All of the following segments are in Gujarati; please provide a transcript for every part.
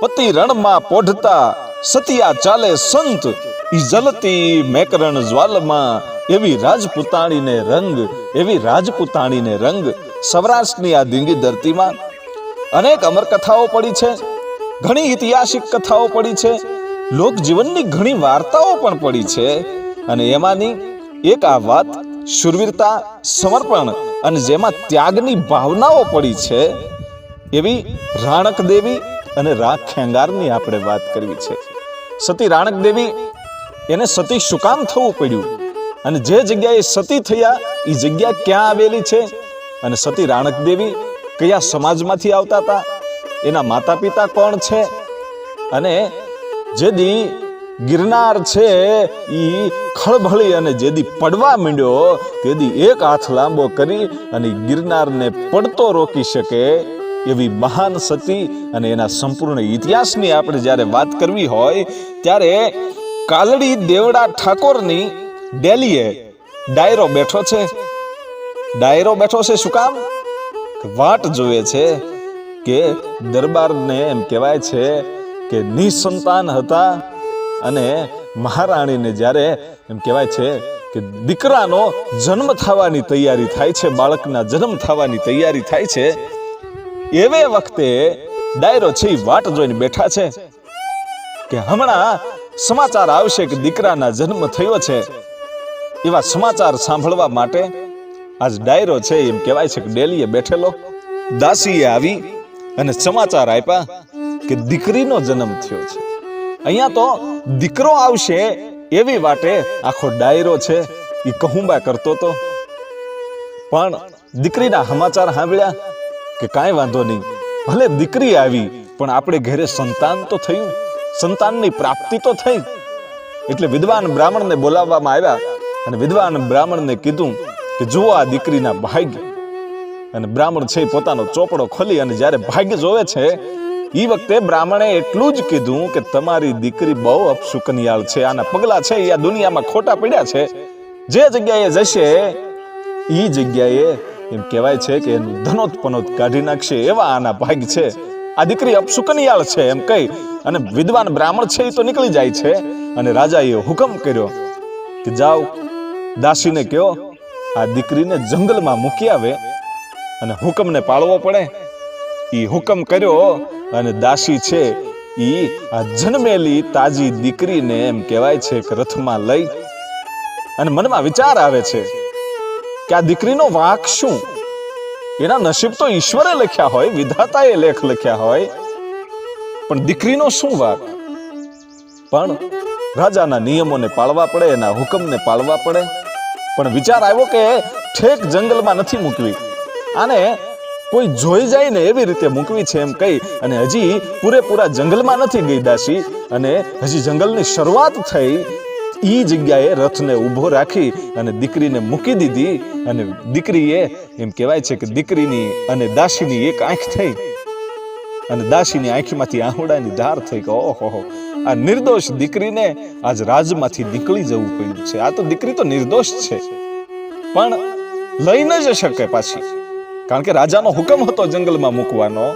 પતિ રણમાં પોઢતા સતિયા ચાલે સંત. ઈ જલતી મેકરણ જ્વાલમાં એવી રાજપુતાણીને રંગ, એવી રાજપુતાણીને રંગ. સૌરાષ્ટ્રની આ ધીંગી ધરતીમાં અનેક અમર કથાઓ પડી છે, ઘણી ઐતિહાસિક કથાઓ પડી છે લોક જીવનની ઘણી વાર્તાઓ પણ પડી છે. અને એમાંની એક આ વાત, શુરવીરતા, સમર્પણ અને જેમાં ત્યાગની ભાવનાઓ પડી છે. એવી રાણક દેવી અને રાખ ખેંગારની આપણે વાત કરવી છે. સતી રાણક દેવી, એને સતી શું કામ થવું પડ્યું? અને જે જગ્યાએ સતી થયા એ જગ્યા ક્યાં આવેલી છે? અને સતી રાણક દેવી કયા સમાજમાંથી આવતા હતા? એના માતા પિતા કોણ છે? અને જેદી ગિરનાર છે એ ખળભળી અને જેદી પડવા માંડ્યો, તેદી એક હાથ લાંબો કરી અને ગિરનારને પડતો રોકી શકે એવી મહાન સતી અને એના સંપૂર્ણ ઇતિહાસની આપણે જ્યારે વાત કરવી હોય, ત્યારે કાલડી દેવડા ઠાકોરની ડેલીએ ડાયરો બેઠો છે. ડાયરો બેઠો છે શું કામ? વાટ જોવે છે કે દરબારને એમ કહેવાય છે કે નિસંતાન હતા અને મહારાણીને જ્યારે એમ કહેવાય છે કે દીકરાનો જન્મ થવાની તૈયારી થાય છે, બાળકના જન્મ થવાની તૈયારી થાય છે એવે વખતે ડાયરો છે વાટ જોઈને બેઠા છે કે હમણાં સમાચાર આવશે કે દીકરાના જન્મ થયો છે. એવા સમાચાર સાંભળવા માટે આજ ડાયરો છે એમ કહેવાય છે કે ડેલીએ બેઠેલો, દાસીએ આવી અને સમાચાર આપ્યા કે દીકરીનો જન્મ થયો છે. અહીંયા તો દીકરો આવશે એવી વાટે આખો ડાયરો છે એ કહુંબા કરતો તો. પણ દીકરીના સમાચાર સાંભળ્યા કે કાંઈ વાંધો નહીં. ભલે દીકરી આવી, પણ આપણે ઘરે સંતાન તો થયું. સંતાનની પ્રાપ્તિ તો થઈ. એટલે વિદ્વાન બ્રાહ્મણને બોલાવવામાં આવ્યા અને વિદ્વાન બ્રાહ્મણને કીધું કે જુઓ આ દીકરીના ભાગ્ય. અને બ્રાહ્મણ છે પોતાનો ચોપડો ખોલી અને જ્યારે ભાગ્ય જોવે છે એ વખતે બ્રાહ્મણે એટલું જ કીધું કે તમારી દીકરી બહુ અપશુકનિયાળ છે, આના પગલા છે એ આ દુનિયામાં ખોટા પડ્યા છે. જે જગ્યાએ જશે એ જગ્યાએ એમ કહેવાય છે કે એનું ધનોત પનોત કાઢી નાખશે એવા આના ભાગ છે. આ દીકરી અપશુકનિયાળ છે એમ કહી અને વિદ્વાન બ્રાહ્મણ છે એ તો નીકળી જાય છે. અને રાજાએ હુકમ કર્યો કે જાઓ, દાસીને કહો, આ દીકરીને જંગલમાં મૂકી આવે અને હુકમને પાળવો પડે. એ હુકમ કર્યો અને દાસી છે એ આ જન્મેલી તાજી દીકરીને એમ કહેવાય છે કે રથમાં લઈ અને મનમાં વિચાર આવે છે કે આ દીકરીનો વાંક શું? એના નસીબ તો ઈશ્વરે લખ્યા હોય, વિધાતાએ લેખ લખ્યા હોય. પણ દીકરીનો શું વાંક? પણ રાજાના નિયમોને પાળવા પડે, એના હુકમને પાળવા પડે. પણ વિચાર આવ્યો કે ઠેક જંગલમાં નથી મૂકવી. આને કોઈ જોઈ જાય ને એવી રીતે મૂકવી છે એમ કહી, અને હજી પૂરેપૂરા જંગલમાં નથી ગઈ દાસી અને હજી જંગલની શરૂઆત થઈ ઈ જગ્યાએ રથને ઊભો રાખી અને દીકરીને મૂકી દીધી અને દીકરીએ એમ કહેવાય છે કે દીકરીની અને દાસીની એક આંખ થઈ. અને દાસીની આંખમાંથી આહુડાની ધાર થઈ કે ઓહો આ નિર્દોષ દીકરીને આજ રાજમાંથી નીકળી જવું પડ્યું છે. આ તો દીકરી તો નિર્દોષ છે. પણ લઈ ન જ શકે પાછી. કારણ કે રાજાનો હુકમ હતો જંગલમાં મૂકવાનો.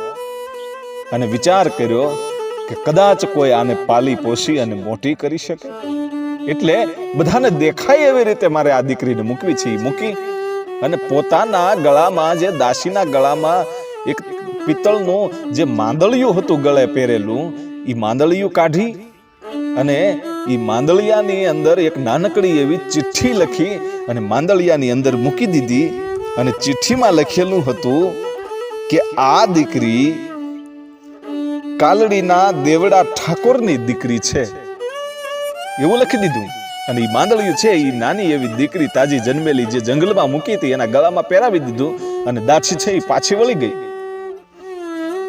અને વિચાર કર્યો કે કદાચ કોઈ આને પાલી પોષી અને મોટી કરી શકે. એટલે બધાને દેખાય એવી રીતે મારે આ દીકરીને મૂકવી છે. મૂકી અને પોતાના ગળામાં, જે દાસીના ગળામાં એક પિત્તળનું જે માંદળિયું હતું ગળે પહેરેલું એ માંદળિયું કાઢી અને એ માંદળિયાની અંદર એક નાનકડી એવી ચિઠ્ઠી લખી અને માંદળિયાની અંદર મૂકી દીધી અને ચિઠ્ઠીમાં લખેલું હતું કે આ દીકરી કાલડીના દેવડા ઠાકોરની દીકરી છે. એવું લખી દીધું. અને એ માંદળિયું છે એ નાની એવી દીકરી તાજી જન્મેલી જે જંગલમાં મૂકી હતી, એના ગળામાં પહેરાવી દીધું અને દાસી છે એ પાછી વળી ગઈ.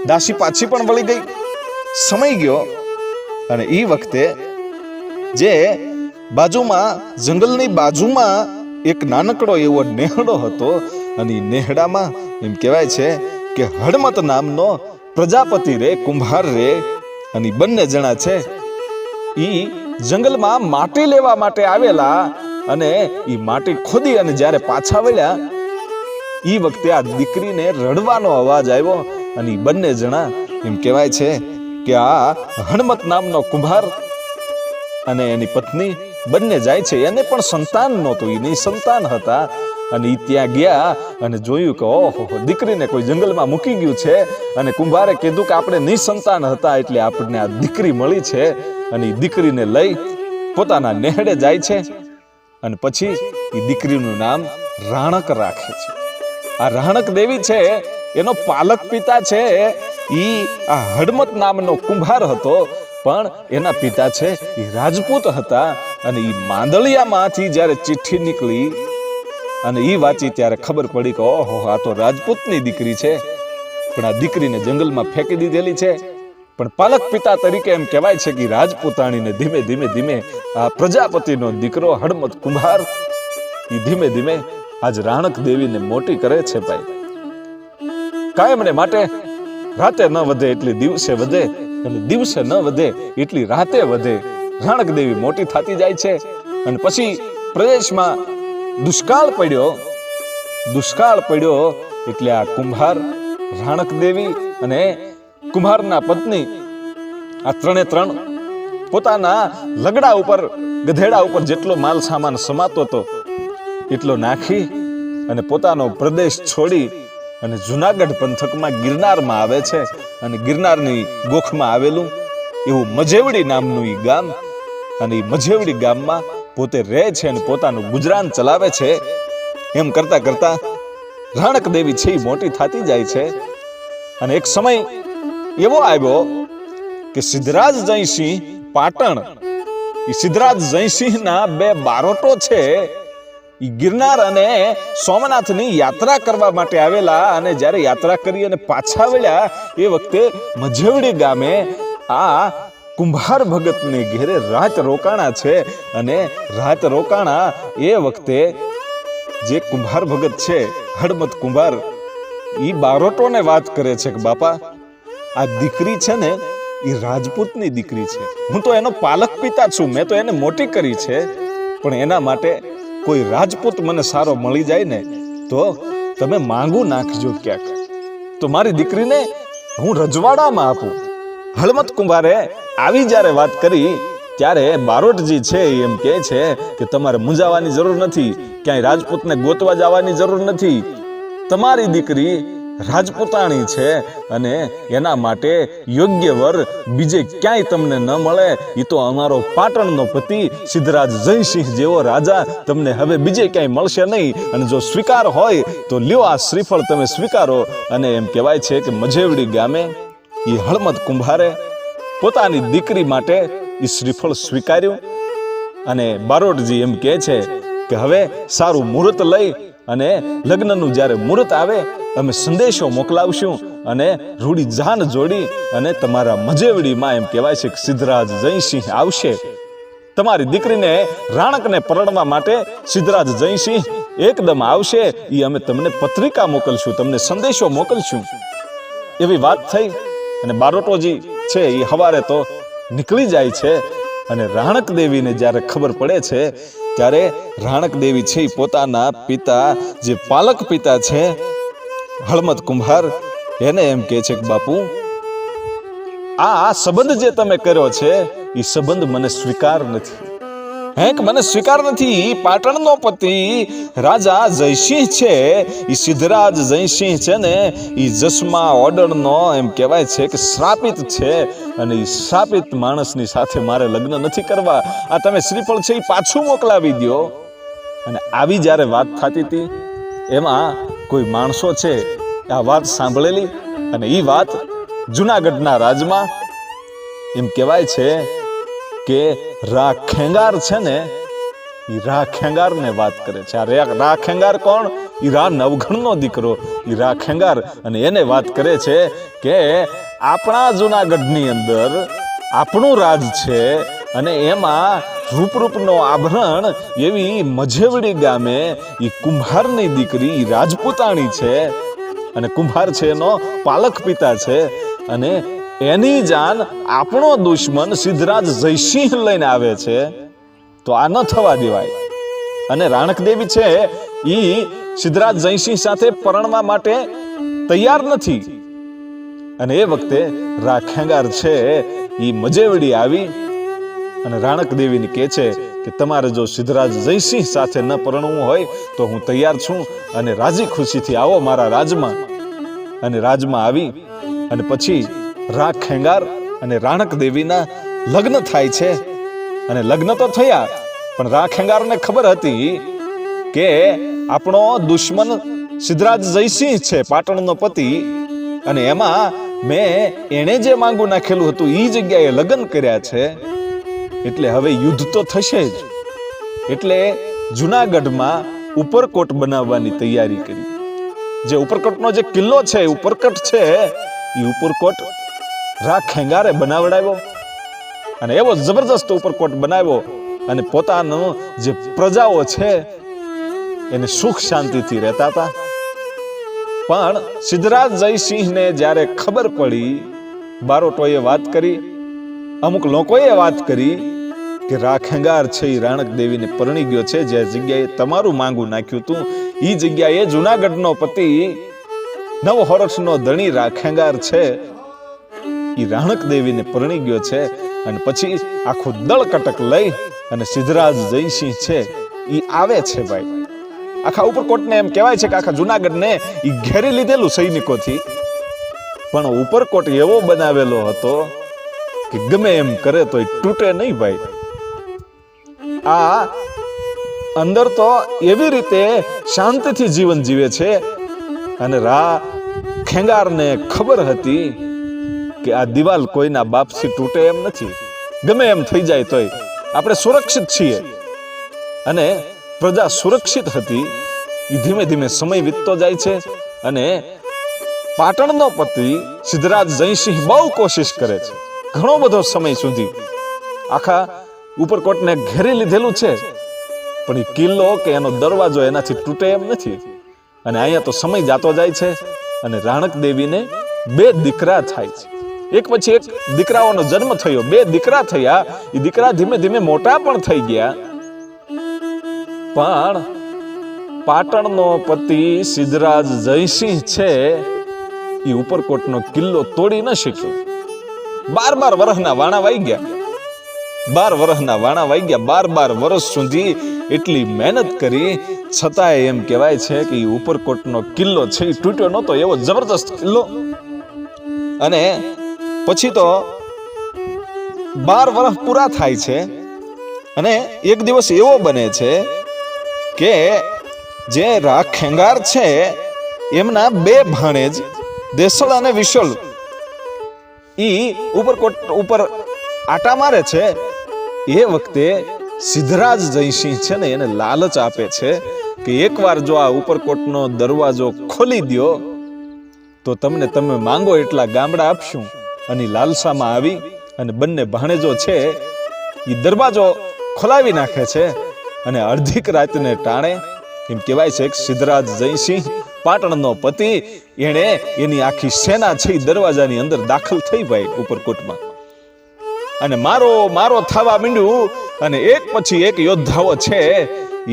દાસી પાછી પણ વળી ગઈ. સમય ગયો અને એ વખતે જે બાજુમાં, જંગલની બાજુમાં એક નાનકડો એવો નેહડો હતો અને એ નેહડામાં એમ કહેવાય છે કે હડમત નામનો પ્રજાપતિ રે, કુંભાર રે અને બંને જણા છે ઈ જંગલમાં માટી લેવા માટે આવેલા અને એ માટી ખોદી અને જ્યારે પાછા વળ્યા એ વખતે આ દીકરીને રડવાનો અવાજ આવ્યો અને એ બંને જણા એમ કહેવાય છે કે આ હણમત નામનો કુંભાર અને એની પત્ની બંને જાય છે. એને પણ સંતાન નહોતું. એની સંતાન હતા અને એ ત્યાં ગયા અને જોયું કે, ઓહો દીકરીને કોઈ જંગલમાં મૂકી ગયું છે. અને કુંભારે કીધું કે આપણે નિસંતાન હતા એટલે આપણને આ દીકરી મળી છે. અને એ દીકરીને લઈ પોતાના નેહડે જાય છે. અને પછી એ દીકરીનું નામ રાણક રાખે છે. આ રાણક દેવી છે, એનો પાલક પિતા છે. એ આ હડમત નામનો કુંભાર હતો, પણ એના પિતા છે એ રાજપૂત હતા. અને એ માંદળિયામાંથી જ્યારે ચિઠ્ઠી નીકળી અને એ વાંચી ત્યારે ખબર પડી કે ઓહો, આ તો રાજપૂતની દીકરી છે. પણ આ દીકરીને જંગલમાં ફેંકી દીધેલી છે. પણ પાલક પિતા તરીકે એમ કહેવાય છે કે રાજપૂતાણીને ધીમે ધીમે ધીમે આ પ્રજાપતિનો દીકરો હડમત કુંભાર એ ધીમે ધીમે આજ રાણક દેવીને મોટી કરે છે ભાઈ. કાયમને માટે રાતે ન વધે એટલી દિવસે વધે અને દિવસે ન વધે એટલી રાતે વધે. રાણક દેવી મોટી થતી જાય છે. અને પછી પ્રદેશમાં દુષ્કાળ પડ્યો. દુષ્કાળ પડ્યો એટલે આ કુંભાર, રાણક દેવી અને કુંભારના પત્ની, આ ત્રણે ત્રણ પોતાના લગડા ઉપર, ગધેડા ઉપર જેટલો માલ સામાન સમાતો હતો, એટલો નાખી અને પોતાનો પ્રદેશ છોડી અને જુનાગઢ પંથકમાં ગિરનારમાં આવે છે અને ગિરનારની ગોખમાં આવેલું એવું મજેવડી નામનું એ ગામ અને એ મજેવડી ગામમાં પોતે રહે છે અને પોતાનું ગુજરાન ચલાવે છે. એમ કરતા કરતા રાણક દેવી છે મોટી થતી જાય છે. અને એક સમય એવો આવ્યો કે સિદ્ધરાજ જયસિંહ પાટણ એ સિદ્ધરાજ જયસિંહના બે બારોટો છે. એ ગિરનાર અને સોમનાથની યાત્રા કરવા માટે આવેલા અને જ્યારે યાત્રા કરી અને પાછા વળ્યા એ વખતે મજેવડી ગામે આ કુંભાર ભગતને ઘેરે રાત રોકાણા છે અને રાત રોકાણા એ વખતે જે કુંભાર ભગત છે હડમત કુંભાર એ બારોટોને વાત કરે છે કે બાપા, આ દીકરી છે ને એ રાજપૂતની દીકરી છે. હું તો એનો પાલક પિતા છું, મેં તો એને મોટી કરી છે, પણ એના માટે કોઈ રાજપૂત મને સારો મળી જાય ને, તો તમે માંગુ નાખજો ક્યાંક. તો મારી દીકરીને હું રજવાડામાં આપું. હળમત કુંભારે આવી જ્યારે વાત કરી, ત્યારે બારોટજી છે એમ કહે છે કે તમારે મૂંઝાવાની જરૂર નથી, ક્યાંય રાજપૂતને ગોતવા જવાની જરૂર નથી. તમારી દીકરી રાજપૂતાણી છે અને એના માટે યોગ્ય વર બીજે ક્યાંય તમને ન મળે એ તો અમારો પાટણનો પતિ સિદ્ધરાજ જયસિંહ જેવો રાજા તમને હવે બીજે ક્યાંય મળશે નહીં. અને જો સ્વીકાર હોય, તો લ્યો આ શ્રીફળ તમે સ્વીકારો. અને એમ કહેવાય છે કે મજેવડી ગામે એ હળમદ કુંભારે પોતાની દીકરી માટે એ શ્રીફળ સ્વીકાર્યું. અને બારોટજી એમ કહે છે કે, હવે સારું મુહૂર્ત લઈ અને લગ્નનું જ્યારે મુહૂર્ત આવે, અમે સંદેશો મોકલાવશું અને રૂડી જાન જોડી અને તમારા મજેવડીમાં એમ કહેવાય છે કે, સિદ્ધરાજ જયસિંહ આવશે. તમારી દીકરીને રાણકને પરણવા માટે સિદ્ધરાજ જયસિંહ એકદમ આવશે. એ અમે તમને પત્રિકા મોકલશું, તમને સંદેશો મોકલશું. એવી વાત થઈ. અને બારોટોજી છે એ હવારે તો નીકળી જાય છે. અને રાણક દેવીને જ્યારે ખબર પડે છે, ત્યારે રાણક દેવી છે પોતાના પિતા, જે પાલક પિતા છે હળમત કુંભાર, એને એમ કહે છે કે, બાપુ, આ સંબંધ જે તમે કર્યો છે એ સંબંધ મને સ્વીકાર નથી. હે કે મને સ્વીકાર નથી? પાટણનો પતિ રાજા જયસિંહ છે. એ સિદ્ધરાજ જયસિંહ છે ને એ જસમા ઓર્ડરનો એમ કહેવાય છે કે શ્રાપિત છે. અને એ શ્રાપિત માણસની સાથે મારે લગ્ન નથી કરવા. આ તમે શ્રીફળ છે એ પાછું મોકલાવી દ્યો. અને આવી જ્યારે વાત થતી હતી એમાં કોઈ માણસો છે, આ વાત સાંભળેલી? અને એ વાત જુનાગઢના રાજમાં એમ કહેવાય છે કે રા ખેંગાર છે ને એ રા ખેંગાર ને વાત કરે છે. આ રે- રા ખેંગાર કોણ? એ રા નવઘણનો દીકરો. એ રા ખેંગાર. અને એને વાત કરે છે કે આપણા જુનાગઢની અંદર આપણું રાજ છે અને એમાં રૂપરૂપનો આભરણ એવી મજેવડી ગામે એ કુંભારની દીકરી રાજપૂતાણી છે. અને કુંભાર છે એનો પાલક પિતા છે. અને એની જાન આપણો દુશ્મન સિદ્ધરાજ જયસિંહ લઈને આવે છે, તો આ ન થવા દેવાય. અને રાણકદેવી છે એ સિદ્ધરાજ જયસિંહ સાથે પરણવા માટે તૈયાર નથી. અને એ વખતે રાખેંગાર છે એ મજેવડી આવી અને રાણકદેવીને કહે છે કે તમારે જો સિદ્ધરાજ જયસિંહ સાથે ન પરણવું હોય, તો હું તૈયાર છું અને રાજી ખુશીથી આવો મારા રાજમાં. અને રાજમાં આવી અને પછી રાખ ખેંગાર અને રાણક દેવીના લગ્ન થાય છે. અને લગ્ન તો થયા, પણ રાખ ખેંગારને ખબર હતી કે આપણો દુશ્મન સિદ્ધરાજ જયસિંહ છે પાટણનો પતિ. અને એમાં મેં એણે જે માંગુ નાખેલું હતું એ જગ્યાએ લગ્ન કર્યા છે. એટલે હવે યુદ્ધ તો થશે જ. એટલે જુનાગઢમાં ઉપરકોટ બનાવવાની તૈયારી કરી. જે ઉપરકોટનો જે કિલ્લો છે ઉપરકોટ છે એ ઉપરકોટ રાખ ખેંગારે બનાવડાવ્યો અને એવો જબરજસ્ત ઉપરકોટ બનાવ્યો અને પોતાનો જે પ્રજાઓ છે, એને સુખ શાંતિથી રહેતા હતા. પણ સિદ્ધરાજ જયસિંહને જ્યારે ખબર પડી, બારોટોએ વાત કરી, અમુક લોકોએ વાત કરી કે રાખેંગાર છે એ રાણક દેવીને પરણી ગયો છે, જે જગ્યાએ તમારું માંગુ નાખ્યું હતું એ જગ્યાએ જુનાગઢનો પતિ નવ હોરક્ષનો ધણી રાખેંગાર છે એ રાણક દેવીને પરણી ગયો છે અને પછી આખું દળ કટક લઈ અને સિદ્ધરાજ જયસિંહ છે એ આવે છે ભાઈ. આખા ઉપરકોટને એમ કહેવાય છે કે આખા જુનાગઢને એ ઘેરી લીધેલું સૈનિકોથી. પણ ઉપરકોટ એવો બનાવેલો હતો કે ગમે એમ કરે તો એ તૂટે નહીં ભાઈ. આ અંદર તો એવી રીતે શાંતિથી જીવન જીવે છે અને રા ખેંગારને ખબર હતી કે આ દિવાલ કોઈના બાપથી તૂટે એમ નથી. ગમે એમ થઈ જાય તોય આપણે સુરક્ષિત છીએ. અને પ્રજા સુરક્ષિત હતી. એ ધીમે ધીમે સમય વીતતો જાય છે અને પાટણનો પતિ સિદ્ધરાજ જયસિંહ બહુ કોશિશ કરે છે. ઘણો બધો સમય સુધી. આખા ઉપરકોટને ઘેરી લીધેલું છે. પણ એ કિલ્લો કે એનો દરવાજો એનાથી તૂટે એમ નથી. અને અહીંયા તો સમય જાતો જાય છે અને રાણક દેવીને બે દીકરા થાય છે. એક પછી એક દીકરાઓનો જન્મ થયો, બે દીકરા થયા એ દીકરા ધીમે ધીમે મોટા પણ થઈ ગયા. પણ પાટણનો પતિ સિદ્ધરાજ જયસિંહ છે એ ઉપરકોટનો કિલ્લો તોડી ન શક્યો. બાર બાર વર્ષના વાણા વાઈ ગયા. બાર વર્ષના વાણા વાઈ ગયા. બાર બાર વર્ષ સુધી એટલી મહેનત કરી, છતાંય એમ કહેવાય છે કે એ ઉપરકોટનો કિલ્લો છે એ તૂટ્યો નહોતો, એવો જબરદસ્ત કિલ્લો. અને પછી તો બાર વર્ષ પૂરા થાય છે અને એક દિવસ એવો બને છે કે જે રાખ ખેંગાર છે, એમના બે ભાણેજ દેસળ અને વિશળ ઈ ઉપરકોટ ઉપર આટા મારે છે. એ વખતે સિદ્ધરાજ જયસિંહ છે ને એને લાલચ આપે છે કે એકવાર જો આ ઉપરકોટનો દરવાજો ખોલી દ્યો, તો તમને, તમે માંગો એટલા ગામડા આપશું. અને લાલસામાં આવી અને બંને ભાણેજો છે એ દરવાજો ખોલાવી નાખે છે અને અડધીક રાતને ટાણે, એમ કહેવાય છે સિદ્ધરાજ જયસિંહ, પાટણનો પતિ, એણે એની આખી સેના છે દરવાજાની અંદર દાખલ થઈ ભાઈ ઉપરકોટમાં. અને મારો મારો થવા માંડ્યું અને એક પછી એક યોદ્ધાઓ છે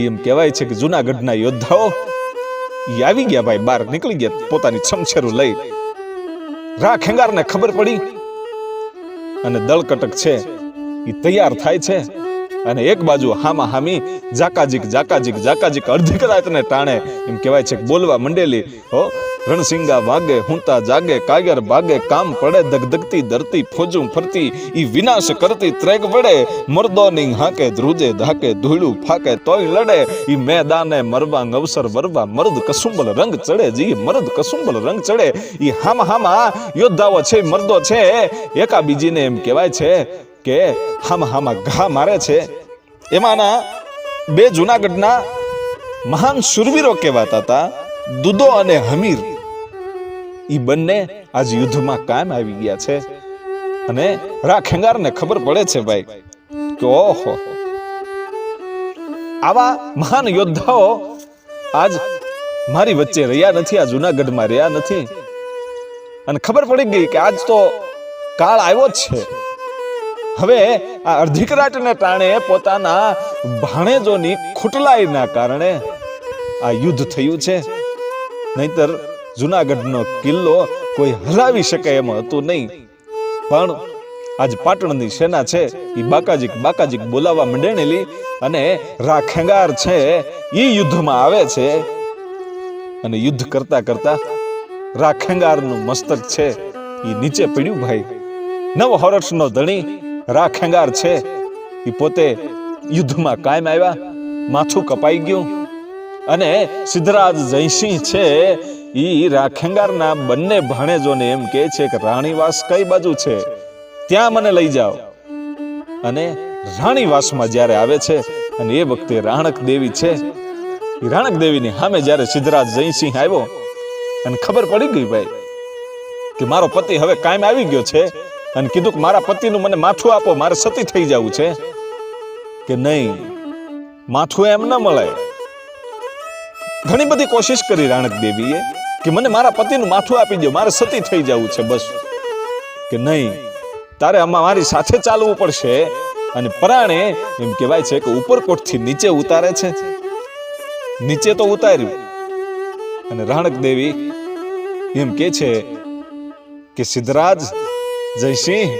એમ કહેવાય છે કે જુનાગઢના યોદ્ધાઓ એ આવી ગયા ભાઈ, બહાર નીકળી ગયા, પોતાની છમછેરું લઈ રા ખેંગારને ખબર પડી અને દળકટક છે. એ તૈયાર થાય છે અને એક બાજુ હામા હામી જાકાજીક જાકાજીક જાકાજીક અડધી કલાકને ટાણે. એમ કહેવાય છે કે બોલવા મંડેલી, હો રણસિંગા વાગે, હુંતા જાગે કાગર ભાગે કામ પડે દગદગતી ધરતી, ફોજું ફરતી, ઈ વિનાશ કરતી ત્રેગ વડે, મર્દોની હાકે, ધ્રુજે ધાકે, ધૂળું ફાકે, તોય લડે, ઈ મેદાને મરવા અવસર વરવા, મર્દ કસુંબલ રંગ ચડે, જી, મર્દ કસુંબલ રંગ ચડે, ઈ હામા હામા યોદ્ધાઓ છે, મર્દો છે એકા બીજીને એમ કહેવાય છે કે હામા હામા ઘા મારે છે. એમાંના બે જુનાગઢના મહાન શુરવીરો કહેવાતા હતા, દુદો અને હમીર. ઈ બંને આજ યુદ્ધમાં કાયમ આવી ગયા છે. અને રા ખેંગારને ખબર પડે છે ભાઈ કે ઓહો. આવા મહાન યોદ્ધાઓ આજ મારી વચ્ચે રહ્યા નથી, આ જુનાગઢમાં રહ્યા નથી. અને ખબર પડી ગઈ કે આજ તો કાળ આવ્યો જ છે. હવે આ અર્ધિકરાટને ટાણે પોતાના ભાણેજોની ખૂટલાઈના કારણે આ યુદ્ધ થયું છે. નહીતર જુનાગઢનો કિલ્લો કોઈ હલાવી શકે એમ હતું નહીં. પણ આજ પાટણની સેના છે એ બાકાજીક બાકાજીક બોલાવવા મંડેણેલી અને રાખેંગાર છે. એ યુદ્ધમાં આવે છે અને યુદ્ધ કરતા કરતા રાખેંગારનું મસ્તક છે. એ નીચે પડ્યું ભાઈ. નવ હરસનો ધણી રાખેંગાર છે. એ પોતે યુદ્ધમાં કાયમ આવ્યા, માથું કપાઈ ગયું અને સિદ્ધરાજ જયસિંહ છે ઈ રાખેંગારના બંને ભાણેજોને એમ કહે છે કે, રાણીવાસ કઈ બાજુ છે? ત્યાં મને લઈ જાઓ. અને રાણીવાસમાં જ્યારે આવે છે અને એ વખતે રાણક દેવી છે રાણક દેવીની સામે જ્યારે સિદ્ધરાજ જયસિંહ આવ્યો, અને ખબર પડી ગઈ ભાઈ કે મારો પતિ હવે કાયમ આવી ગયો છે અને કીધું કે, મારા પતિનું મને માથું આપો, મારે સતી થઈ જવું છે. કે નહીં, માથું એમ ન મળે. ઘણી બધી કોશિશ કરી રાણક દેવીએ. કે મને મારા પતિનું માથું આપી દો મારે સતી થઈ જવું છે બસ. કે નહીં, તારે આમાં મારી સાથે ચાલવું પડશે અને પરાણે એમ કહેવાય છે કે ઉપરકોટથી નીચે ઉતારે છે. નીચે તો ઉતાર્યું. અને રાણક દેવી એમ કે છે કે સિદ્ધરાજ, જયસિંહ,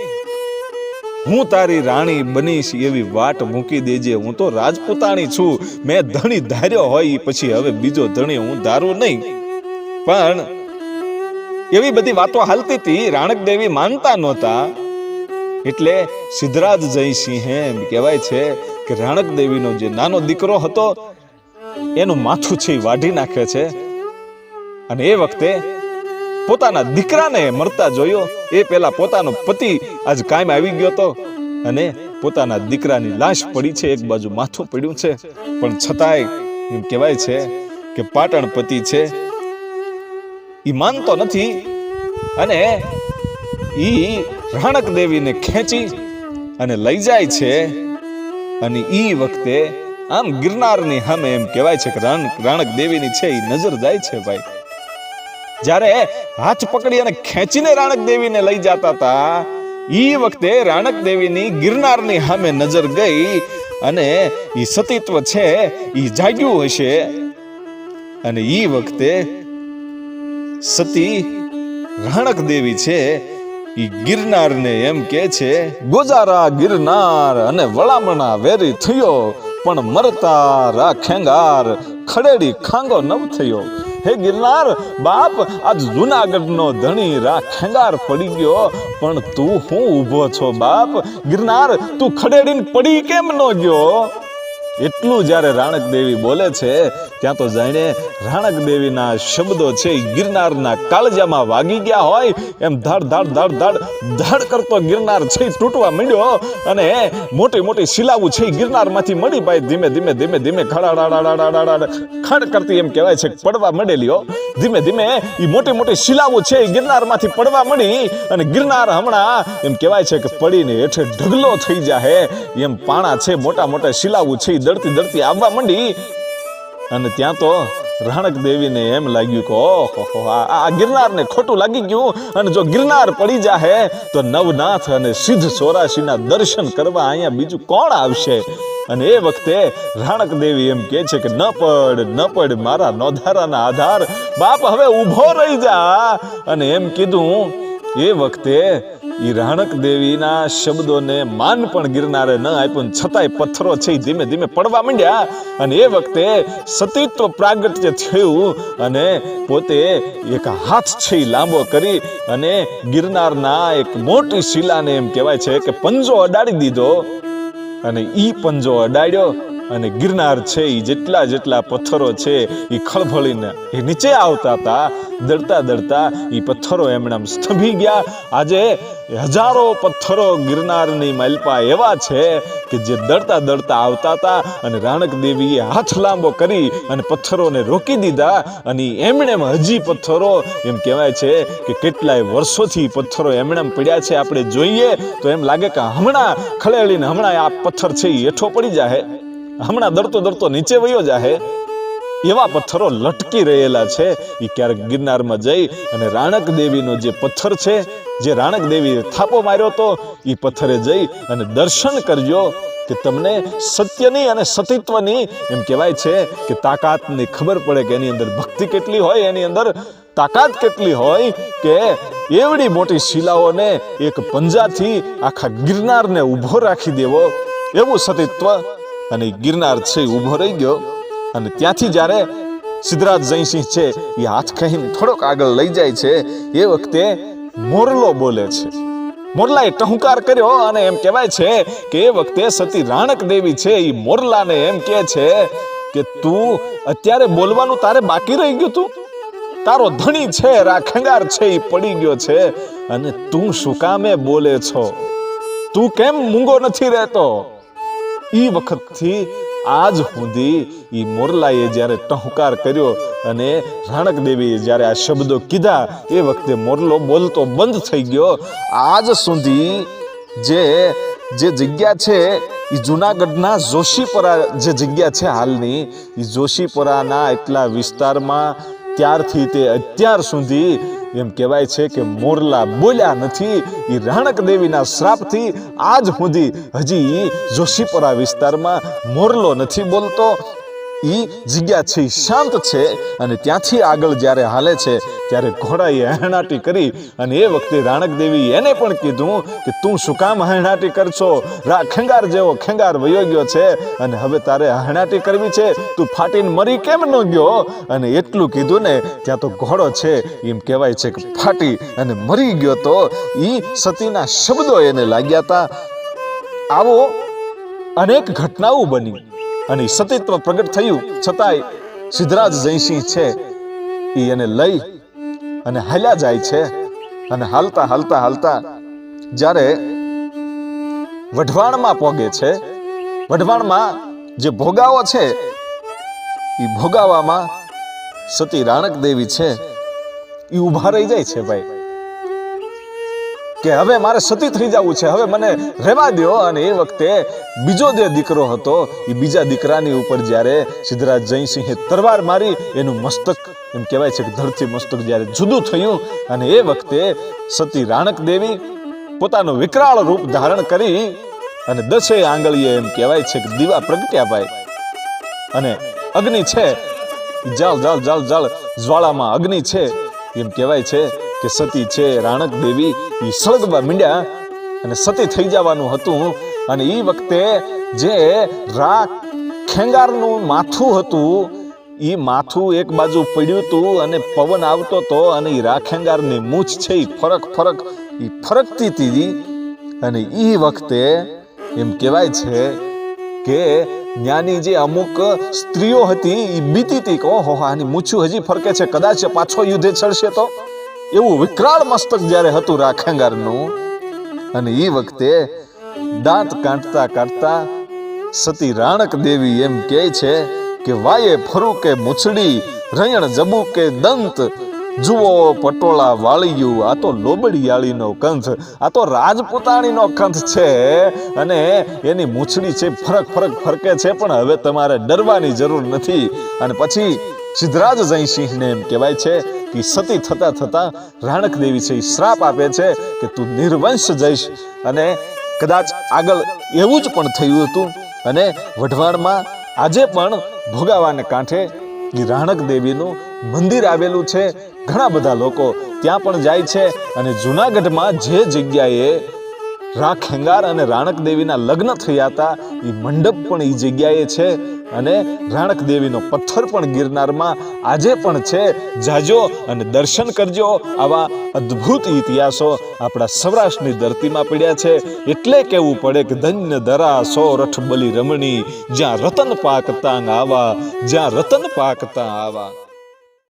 હું તારી રાણી બનીશ એવી વાટ મૂકી દેજે. હું તો રાજપૂતાણી છું. મેં ધણી ધાર્યો હોય પછી હવે બીજો ધણી હું ધારું નહીં. પણ એવી બધી વાતો હાલતી હતી, રાણક દેવી માનતા નહોતા. એટલે સિદ્ધરાજ જયસિંહે એમ કહેવાય છે કે રાણક દેવીનો જે નાનો દીકરો હતો, એનું માથું છે વાઢી નાખે છે. અને એ વખતે પોતાના દીકરાને મરતા જોયો, એ પેલા પોતાનો પતિ આજ કાયમ આવી ગયો હતો અને પોતાના દીકરાની લાશ પડી છે, એક બાજુ માથું પડ્યું છે. પણ છતાંય એમ કહેવાય છે કે પાટણ પતિ છે ઈ માનતો નથી. અને એ રાણક દેવીને ખેંચી અને લઈ જાય છે. અને એ વખતે આમ ગિરનારની સામે એમ કહેવાય છે કે રાણક દેવીની છે એ નજર જાય છે ભાઈ. જ્યારે હાથ પકડી અને ખેંચીને રાણક દેવીને લઈ જતા હતા એ વખતે રાણક દેવીની ગિરનારની સામે નજર ગઈ અને એ સતીત્વ છે એ જાગ્યું હશે. અને એ વખતે સતી, રાણક દેવી છે એ ગિરનારને એમ કે છે, ગોજારા ગિરનાર અને વળામણા વેરી થયો, પણ મરતા રાખેંગાર, ખડેડી ખાંગો નવ થયો. હે ગિરનાર, બાપ, આજ જુનાગઢનો ધણી રાખેંગાર પડી ગયો, પણ તું હું ઊભો છો, બાપ? ગિરનાર, તું ખડેડીને પડી કેમ ન ગયો? એટલું જ્યારે રાણક દેવી બોલે છે ત્યાં તો જાણે રાણક દેવીના શબ્દો છે ગિરનારના કાળજામાં વાગી ગયા હોય. એમ ધડ ધડ ધડ ધડ ધડ કરતો ગિરનાર છે તૂટવા માંડ્યો. અને મોટી મોટી શિલાવું છે ગિરનારમાંથી મળી પાઈ ધીમે ધીમે ધીમે ધીમે ખડાડાડાડાડાડાડ ખડ કરતી એમ કહેવાય છે, પડવા માંડેલી ધીમે ધીમે એ મોટી મોટી શિલાઓ છે ગિરનારમાંથી પડવા મળી અને ગિરનાર હમણાં એમ કહેવાય છે કે પડીને હેઠે ઢગલો થઈ જાહે. એમ પાણા છે, મોટા મોટા શિલાઓ છે દળતી દળતી આવવા માંડી. અને ત્યાં તો રાણક દેવીને એમ લાગ્યું કે ઓહો આ ગિરનારને ખોટું લાગી ગયું. અને જો ગિરનાર પડી જાહે, તો નવનાથ અને સિદ્ધ ચોરાશીના દર્શન કરવા અહીંયા બીજું કોણ આવશે? અને એ વખતે રાણક દેવી એમ કે છે કે ન પડ ન પડ મારા નોધારાના આધાર. બાપ હવે ઊભો રહી જા. અને એમ કીધું, એ વખતે ઈ રાણક દેવીના શબ્દોને માન પણ ગિરનારે ન આપ્યું છતાંય પથ્થરો છે ધીમે ધીમે પડવા માંડ્યા. અને એ વખતે સતીત્વ પ્રાગટ્ય થયું અને પોતે એક હાથ છે લાંબો કરી અને ગિરનારના એક મોટી શિલાને એમ કહેવાય છે કે પંજો અડાડી દીધો. અને ઈ પંજો અડાડ્યો અને ગિરનાર છે એ જેટલા જેટલા પથ્થરો છે એ ખળભળીને એ નીચે આવતા હતા દળતા દળતા એ પથ્થરો એમણે સ્તંભી ગયા. આજે હજારો પથ્થરો ગિરનારની માલપા એવા છે કે જે દળતા દળતા આવતા હતા અને રાણક દેવીએ હાથ લાંબો કરી અને પથ્થરોને રોકી દીધા અને એમણે એમ હજી પથ્થરો, એમ કહેવાય છે કે કેટલાય વર્ષોથી પથ્થરો એમણે પડ્યા છે. આપણે જોઈએ તો એમ લાગે કે હમણાં ખળેળીને હમણાં આ પથ્થર છે એ હેઠો પડી જાહે. હમણાં દરતો દરતો નીચે વયો જાહે. એવા પથ્થરો લટકી રહેલા છે. એ ક્યારેક ગિરનારમાં જઈ અને રાણક દેવીનો જે પથ્થર છે, જે રાણક દેવીએ થાપો માર્યો તો એ પથ્થરે જઈ અને દર્શન કરજો કે તમને સત્યની અને સતીત્વની એમ કહેવાય છે કે તાકાતની ખબર પડે કે એની અંદર ભક્તિ કેટલી હોય, એની અંદર તાકાત કેટલી હોય કે એવડી મોટી શિલાઓને એક પંજાથી આખા ગિરનારને ઊભો રાખી દેવો. એવું સતીત્વ અને ગિરનાર છે, ઊભો રહી ગયો. અને ત્યાંથી જ્યારે સિદ્ધરાજ જયસિંહ છે, એ હાથ કહીને થોડોક આગળ લઈ જાય છે, એ વખતે મોરલો બોલે છે. મોરલાએ ટહુકાર કર્યો અને એમ કહેવાય છે કે એ વખતે સતી રાણક દેવી છે, એ મોરલાને એમ કહે છે કે, તું અત્યારે બોલવાનું તારે બાકી રહી ગયું તું? તારો ધણી છે, રાખંગાર છે, એ પડી ગયો છે. અને તું શું કામે બોલે છો? તું કેમ મૂંગો નથી રહેતો? ઈ વખતથી આજ સુધી ઈ મોરલાએ જ્યારે ટહુકાર કર્યો અને રાણક દેવીએ જ્યારે આ શબ્દો કીધા, એ વખતે મોરલો બોલતો બંધ થઈ ગયો. આજ સુધી જે જે જગ્યા છે એ જુનાગઢના જોશીપરા જે જગ્યા છે હાલની એ જોશીપરાના એટલા વિસ્તારમાં ત્યારથી તે અત્યાર સુધી એમ કહેવાય છે કે મોરલા બોલ્યા નથી. એ રાણક દેવીના શ્રાપથી આજ સુધી હજી જોશીપરા વિસ્તારમાં મોરલો નથી બોલતો. એ જગ્યા છે શાંત છે અને ત્યાંથી આગળ જ્યારે હાલે છે, ત્યારે ઘોડાએ હણાટી કરી અને એ વખતે રાણક દેવી એને પણ કીધું કે તું શું કામ હણાટી કરશો? રા, ખેંગાર જેવો ખેંગાર વયો ગયો છે અને હવે તારે હણાટી કરવી છે? તું ફાટીને મરી કેમ ન ગયો? અને એટલું કીધું ને, ત્યાં તો ઘોડો છે, એમ કહેવાય છે કે ફાટી અને મરી ગયો તો ઈ સતીના શબ્દો એને લાગ્યા હતા આવો અનેક ઘટનાઓ બની. અને સતીત્વ પ્રગટ થયું, છતાંય સિદ્ધરાજ જયસિંહ છે. એ એને લઈ અને હાલ્યા જાય છે અને હાલતા હાલતા હાલતા જ્યારે વઢવાણમાં પોગે છે, વઢવાણમાં જે ભોગાવો છે એ ભોગાવામાં સતી રાણક દેવી છે. એ ઊભા રહી જાય છે ભાઈ. કે હવે મારે સતી થઈ જવું છે. હવે મને રહેવા દ્યો અને એ વખતે બીજો જે દીકરો હતો એ બીજા દીકરાની ઉપર જ્યારે સિદ્ધરાજ જયસિંહે તરવાર મારી, એનું મસ્તક, એમ કહેવાય છે કે ધરતી મસ્તક જ્યારે જુદું થયું અને એ વખતે સતી રાણક દેવી પોતાનું વિકરાળ રૂપ ધારણ કરી અને દસે આંગળીએ એમ કહેવાય છે કે દીવા પ્રગટ્યા ભાઈ. અને અગ્નિ છે જાળ જાળ જાળ જાળ જ્વાળામાં અગ્નિ છે, એમ કહેવાય છે કે સતી છે, રાણક દેવી એ સળગવા મીંડ્યા અને સતી થઈ જવાનું હતું. અને એ વખતે જે રા ખેંગારનું માથું હતું એ માથું એક બાજુ પડ્યું હતું અને પવન આવતો હતો અને એ રાખેંગારની મૂછ છે એ ફરક ફરક એ ફરકતી હતી અને એ વખતે એમ કહેવાય છે કે જ્ઞાની જે અમુક સ્ત્રીઓ હતી એ બીતી હતી કે, ઓહો, આની મૂછું હજી ફરકે છે, કદાચ પાછો યુદ્ધે ચડશે તો? એવું વિકરાળ મસ્તક જ્યારે હતું રાખંગારનું, અને એ વખતે દાંત કાંટતા કાઢતા સતી રાણક દેવી એમ કહે છે કે વાયે ફરું કે મૂછડી, રયણ જબુ કે દંત, જુઓ પટોળા વાળિયું, આ તો લોબડિયાળીનો કંથ આ તો રાજપૂતાણીનો કંથ છે, અને એની મૂછડી છે, ફરક ફરક ફરકે છે, પણ હવે તમારે ડરવાની જરૂર નથી. અને પછી સિદ્ધરાજ જયસિંહને એમ કહેવાય છે કે સતી થતાં થતાં રાણક દેવી છે એ શ્રાપ આપે છે કે તું નિર્વંશ જઈશ. અને કદાચ આગળ એવું જ પણ થયું હતું. અને વઢવાણમાં આજે પણ ભોગાવાને કાંઠે એ રાણક દેવીનું મંદિર આવેલું છે. ઘણા બધા લોકો ત્યાં પણ જાય છે અને જુનાગઢમાં જે જગ્યાએ રાખેંગાર અને રાણક દેવીના લગ્ન થયા હતા. એ મંડપ પણ એ જગ્યાએ છે અને રાણક દેવીનો પથ્થર પણ ગિરનારમાં આજે પણ છે. જાજો અને દર્શન કરજો આવા અદ્ભુત ઇતિહાસો આપણા સૌરાષ્ટ્રની ધરતીમાં પડ્યા છે. એટલે કહેવું પડે કે ધન્ય ધરા સો રઠ બલી રમણી, જ્યાં રતન પાકતા આવા, જ્યાં રતન પાકતા આવા.